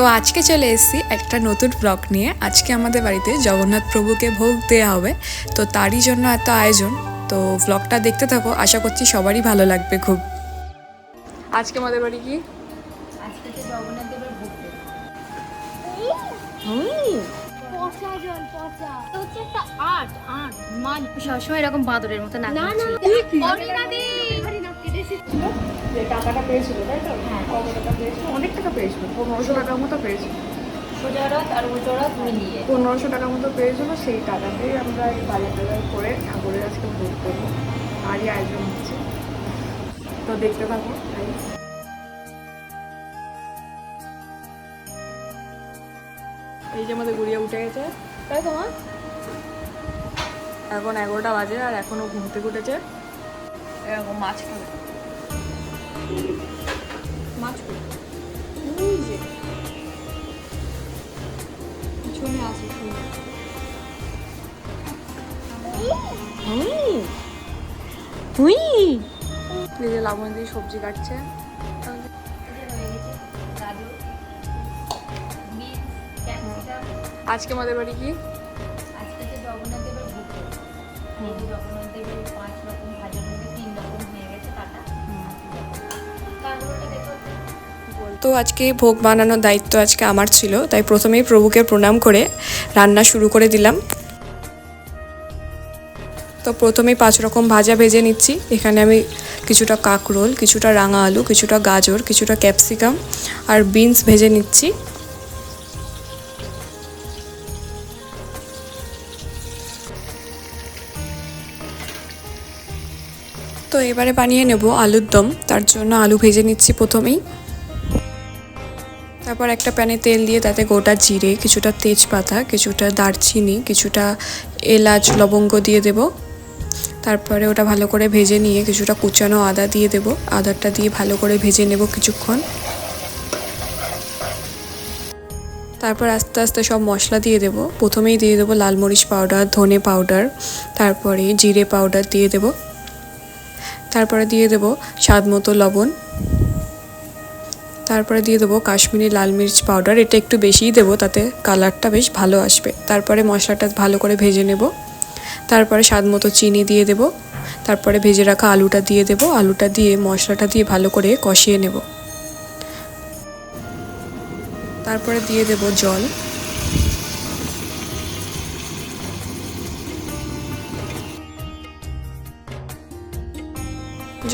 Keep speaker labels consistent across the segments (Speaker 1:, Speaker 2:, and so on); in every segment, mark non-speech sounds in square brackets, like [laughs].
Speaker 1: তো আজকে চলে এসেছি একটা নতুন ব্লগ নিয়ে। আজকে আমাদের বাড়িতে জগন্নাথ প্রভুকে ভোগ দেওয়া হবে। তো তারই জন্য এত আয়োজন। তো ব্লগটা দেখতে থাকো আশা করছি সবারই ভালো লাগবে খুব। আজকে আমাদের বাড়ি কি?
Speaker 2: সবসময় এরকম বাঁদরের মতো না
Speaker 1: যে টাকাটা পেয়েছিল তাই তো?
Speaker 2: হ্যাঁ।
Speaker 1: কত টাকা পেয়েছিল অনেক টাকা পেয়েছিল পনেরোশো টাকার মতো পেয়েছিল।
Speaker 2: আর মিলিয়ে।
Speaker 1: পনেরোশো টাকার মতো পেয়েছিল সেই টাকাতেই আমরা এই বাজার টাজার করে ঠাকুরের আজকে ভোগ করব। আরই আয়োজন হচ্ছে। তো দেখতে থাকো। এই যে আমাদের গুড়িয়া উঠে গেছে। তাই তো মা? এখন এগারোটা বাজে আর এখনও ঘুম থেকে উঠেছে। এরকম মাছ খাবে। মাছ ওই যে। পিছনে আছে যে লাবণ দিয়ে সবজি কাটছে। আজকে আমাদের বাড়ি কি?
Speaker 2: আজকে জগন্নাথ দেবের ভোগ দেব। জগন্নাথ দেবের
Speaker 1: তো আজকে ভোগ বানানোর দায়িত্ব আজকে আমার ছিল, তাই প্রথমেই প্রভুকে প্রণাম করে রান্না শুরু করে দিলাম। তো প্রথমেই পাঁচ রকম ভাজা ভেজে নিচ্ছি। এখানে আমি কিছুটা কাকরোল, কিছুটা রাঙা আলু, কিছুটা গাজর, কিছুটা ক্যাপসিকাম আর বিনস ভেজে নিচ্ছি। তো এবারে বানিয়ে নেব আলুর দম, তার জন্য আলু ভেজে নিচ্ছি প্রথমেই। তারপর একটা প্যানে তেল দিয়ে তাতে গোটা জিরে, কিছুটা তেজপাতা, কিছুটা দারচিনি, কিছুটা এলাচ, লবঙ্গ দিয়ে দেব। তারপরে ওটা ভালো করে ভেজে নিয়ে কিছুটা কুচানো আদা দিয়ে দেব। আদাটা দিয়ে ভালো করে ভেজে নেব কিছুক্ষণ। তারপর আস্তে আস্তে সব মশলা দিয়ে দেব। প্রথমেই দিয়ে দেবো লাল মরিচ পাউডার, ধনে পাউডার, তারপরে জিরে পাউডার দিয়ে দেব। তারপরে দিয়ে দেব স্বাদ মতো লবণ। তারপরে দিয়ে দেবো কাশ্মীরি লাল মির্চ পাউডার এটা একটু বেশিই দেবো, তাতে কালারটা বেশ ভালো আসবে। তারপরে মশলাটা ভালো করে ভেজে নেব। তারপরে স্বাদ মতো চিনি দিয়ে দেব। তারপরে ভেজে রাখা আলুটা দিয়ে দেব। আলুটা দিয়ে, মশলাটা দিয়ে ভালো করে কষিয়ে নেব। তারপরে দিয়ে দেব জল।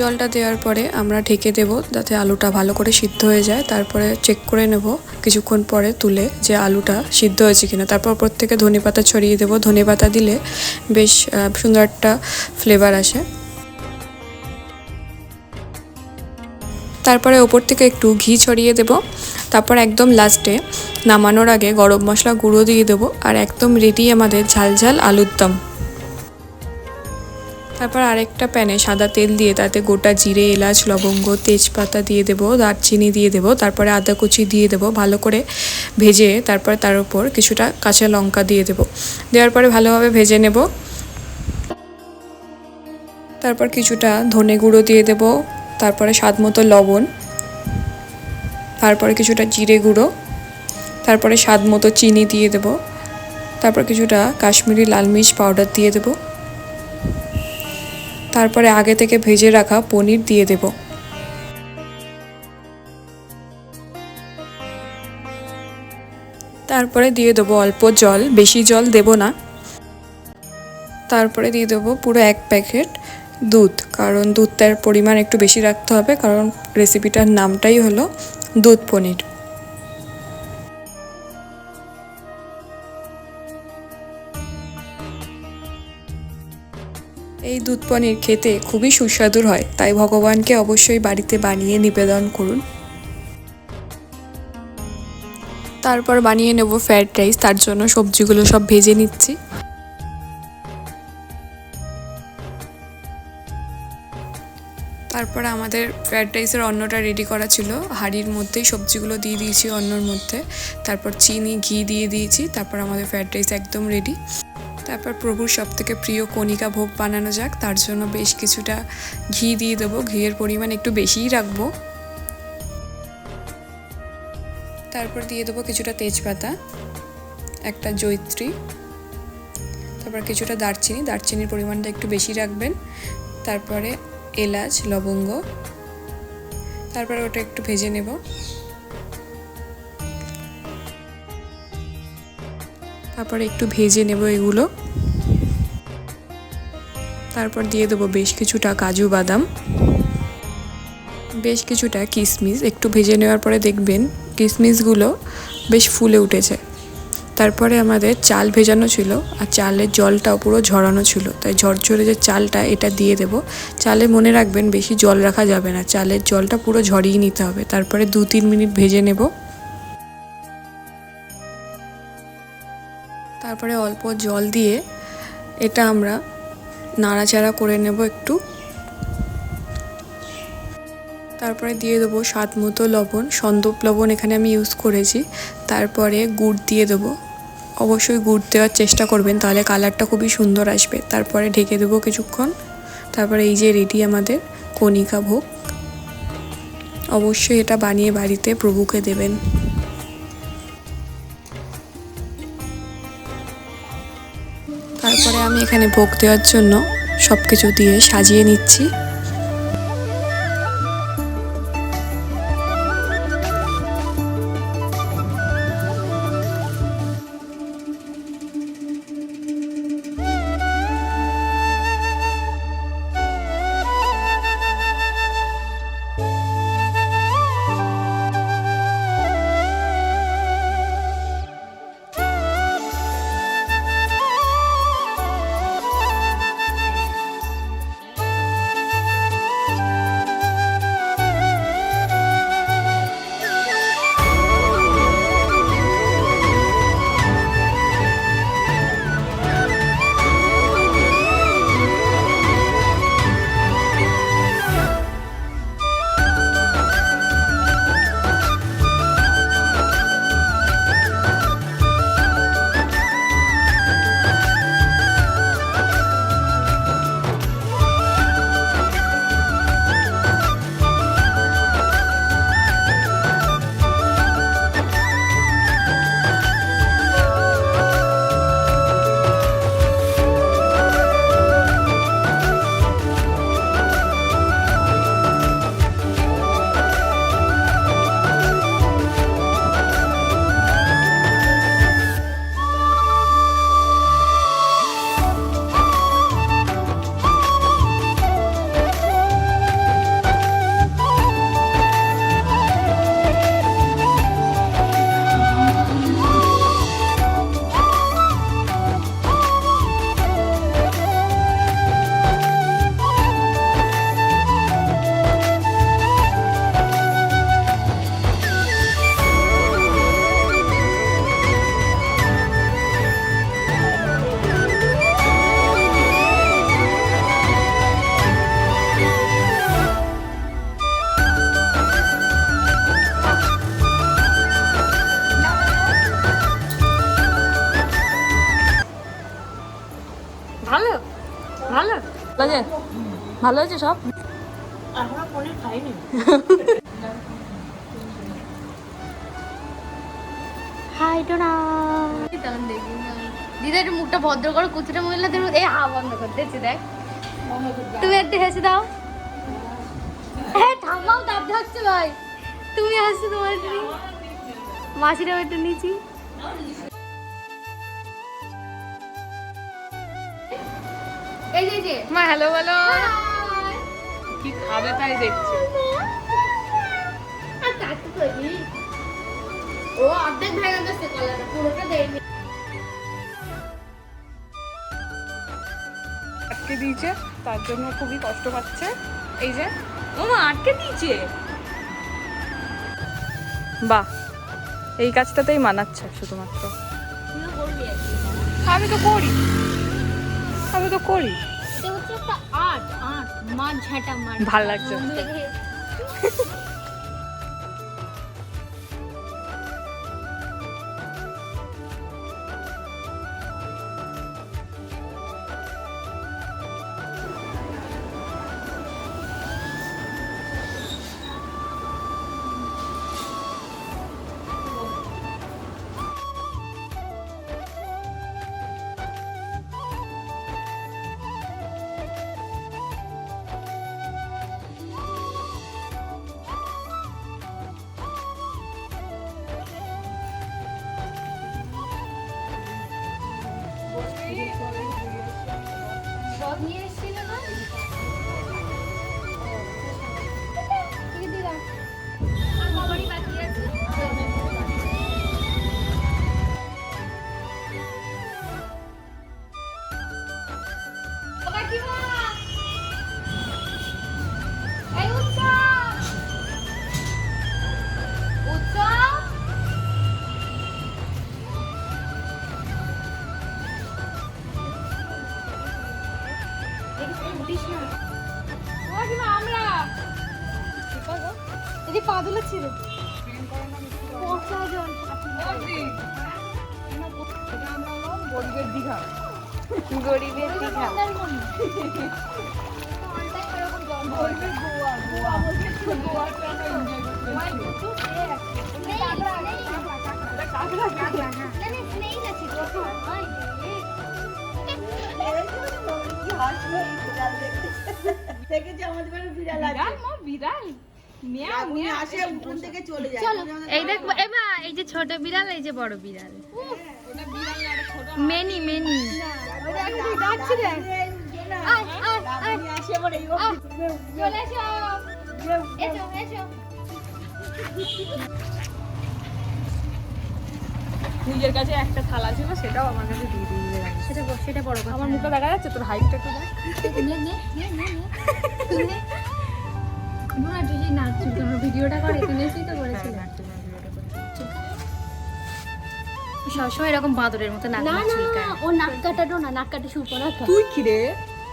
Speaker 1: জলটা দেওয়ার পরে আমরা ঢেকে দেব যাতে আলুটা ভালো করে সিদ্ধ হয়ে যায়। তারপরে চেক করে নেব কিছুক্ষণ পরে তুলে যে আলুটা সিদ্ধ হয়েছে কিনা। তারপর ওপর থেকে ধনে পাতা ছড়িয়ে দেবো। ধনে পাতা দিলে বেশ সুন্দর একটা ফ্লেভার আসে। তারপরে ওপর থেকে একটু ঘি ছড়িয়ে দেব। তারপর একদম লাস্টে নামানোর আগে গরম মশলা গুঁড়ো দিয়ে দেবো। আর একদম রেডি আমাদের ঝাল ঝাল আলুর দম তারপর আরেকটা প্যানে সাদা তেল দিয়ে তাতে গোটা জিরে, এলাচ, লবঙ্গ, তেজপাতা দিয়ে দেবো, দারচিনি দিয়ে দেবো, তারপরে আদা কুচি দিয়ে দেবো ভালো করে ভেজে, তারপরে তার উপর কিছুটা কাঁচা লঙ্কা দিয়ে দেবো। দেওয়ার পরে ভালোভাবে ভেজে নেব। তারপর কিছুটা ধনে গুঁড়ো দিয়ে দেবো, তারপরে স্বাদ মতো লবণ, তারপরে কিছুটা জিরে গুঁড়ো, তারপরে স্বাদ মতো চিনি দিয়ে দেবো, তারপর কিছুটা কাশ্মীরি লাল মির্চ পাউডার দিয়ে দেবো। তারপরে আগে থেকে ভেজে রাখা পনির দিয়ে দেব। তারপরে দিয়ে দেবো অল্প জল, বেশি জল দেব না। তারপরে দিয়ে দেবো পুরো এক প্যাকেট দুধ, কারণ দুধটার পরিমাণ একটু বেশি রাখতে হবে, কারণ রেসিপিটার নামটাই হলো দুধ পনির। এই দুধ পনির খেতে খুবই সুস্বাদুর হয়, তাই ভগবানকে অবশ্যই বাড়িতে বানিয়ে নিবেদন করুন। তারপর বানিয়ে নেব ফ্রাইড রাইস, তার জন্য সবজিগুলো সব ভেজে নিচ্ছি। তারপর আমাদের ফ্রাইড রাইসের অন্নটা রেডি করা ছিল। হাঁড়ির মধ্যেই সবজিগুলো দিয়ে দিয়েছি অন্নর মধ্যে। তারপর চিনি, ঘি দিয়ে দিয়েছি। তারপর আমাদের ফ্রাইড রাইস একদম রেডি তারপর প্রভুর সব থেকে প্রিয় কণিকা ভোগ বানানো যাক, তার জন্য বেশ কিছুটা ঘি দিয়ে দেবো। ঘিয়ের পরিমাণ একটু বেশিই রাখব। তারপর দিয়ে দেবো কিছুটা তেজপাতা, একটা জৈত্রী তারপর কিছুটা দারচিনি। দারচিনির পরিমাণটা একটু বেশি রাখবেন। তারপরে এলাচ, লবঙ্গ, তারপরে ওটা একটু ভেজে নেব। তারপরে একটু ভেজে নেব এগুলো। তারপর দিয়ে দেবো বেশ কিছুটা কাজু বাদাম। বেশ কিছুটা কিশমিশ একটু ভেজে নেওয়ার পরে দেখবেন কিশমিশগুলো বেশ ফুলে উঠেছে। তারপরে আমাদের চাল ভেজানো ছিল আর চালের জলটাও পুরো ঝরানো ছিল। তাই ঝরঝরে যে চালটা এটা দিয়ে দেব। চালে মনে রাখবেন বেশি জল রাখা যাবে না। চালের জলটা পুরো ঝরিয়ে নিতে হবে। তারপরে দু তিন মিনিট ভেজে নেব। তারপরে অল্প জল দিয়ে এটা আমরা নাড়াচাড়া করে নেব একটু। তারপরে দিয়ে দেবো স্বাদ মতো লবণ, সন্দপ লবণ এখানে আমি ইউজ করেছি। তারপরে গুড় দিয়ে দেবো। অবশ্যই গুড় দেওয়ার চেষ্টা করবেন, তাহলে কালারটা খুবই সুন্দর আসবে। তারপরে ঢেকে দেবো কিছুক্ষণ। তারপরে এই যে রেডি আমাদের কণিকা ভোগ। অবশ্যই এটা বানিয়ে বাড়িতে প্রভুকে দেবেন। এখানে ভোগ দেওয়ার জন্য সব কিছু দিয়ে সাজিয়ে নিচ্ছি।
Speaker 2: ভালো
Speaker 1: আছে সব?
Speaker 3: হাই টোনা দিদা একটু মুখটা ভদ্র করো কুচুটা মহিলাদের এই হা বন্ধ করতেছি দেখ। তুমি একটু হেসে দাও। হ্যাঁ দাব থাকছে ভাই। তুমি হাসছো তোমার মাসিরাও একটু নিচি। এই যে
Speaker 2: মা হ্যালো বলো! কি খাবে তাই দেখছি।
Speaker 3: ও অর্ধেক ভেঙে গেছে কলাটা পুরোটা দেয়নি।
Speaker 2: আটকে দিয়েছে তার জন্য খুবই কষ্ট পাচ্ছে। এই যে ও আটকে দিয়েছে। বাহ এই কাজটাতেই মানাচ্ছে শুধুমাত্র। আমি তো করি। আমি তো করি।
Speaker 3: আট আর্ট মাছ ঝাঁটা মাছ
Speaker 2: ভালো লাগছে। [laughs]
Speaker 3: সব নিয়ে এসেছিল ছিল কতজন
Speaker 2: গরিবের দীঘা গরিবের দীঘা
Speaker 4: দেখেছি আমাদের বিড়াল আছে
Speaker 2: বিড়াল।
Speaker 4: আপনি আসে উঠোন থেকে চলে যায়
Speaker 3: চলো এই দেখো এবা এই যে ছোট বিড়াল এই যে বড় বিড়াল। মেনি মেনি।
Speaker 2: নিজের কাছে একটা থালা ছিল সেটাও আমার কাছে দিয়ে দিয়ে দিলে
Speaker 3: সেটা বড়- সেটা বড় কথা।
Speaker 2: আমার মুখটা দেখা যাচ্ছে তোর হাইটটা একটু দেখ।
Speaker 3: নে, নে, নে, নে, নে। নে। তুই যে তোমার ভিডিওটা করে তুমি এসেই তো করেছিলে। সবসময় এরকম বাঁদরের মতো নাক না না ও নাক কাটাটো না নাক কাটে শুকো না
Speaker 2: তুই কি রে?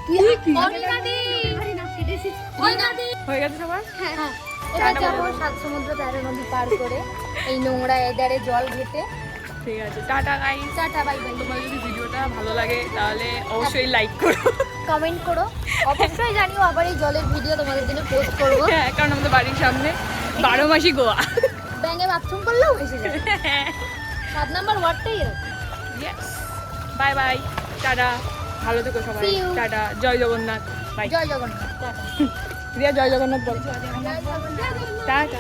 Speaker 3: তুই কি? অনিমাদি অনিমাদি
Speaker 2: হয়ে গেছে সবার?
Speaker 3: হ্যাঁ এবার যাব সাত সমুদ্র তেরো নদী পার করে এই নোংরা এদারে জল ঘেটে।
Speaker 2: ঠিক আছে tata guys
Speaker 3: tata bye bye
Speaker 2: তোমার যদি ভিডিওটা ভালো লাগে তাহলে অবশ্যই লাইক করো।
Speaker 3: কমেন্ট করো। অবশ্যই জানিও আবার এই জলের ভিডিও তোমাদের জন্য পোস্ট করব।
Speaker 2: হ্যাঁ কারণ আমাদের বাড়ির সামনে বারো মাসি গোয়া।
Speaker 3: ব্যাঙে বাথরুম করলেও এসে যাবে। সাত নাম্বার ওয়ার্ডটাই
Speaker 2: ইয়েস বাই বাই টাটা। ভালো থেকো সবাই। টাটা। জয় জগন্নাথ। বাই
Speaker 3: জয় জগন্নাথ। [laughs]
Speaker 2: রিয়া জয় জগন্নাথ বল।
Speaker 3: জয় জগন্নাথ।
Speaker 2: টাটা।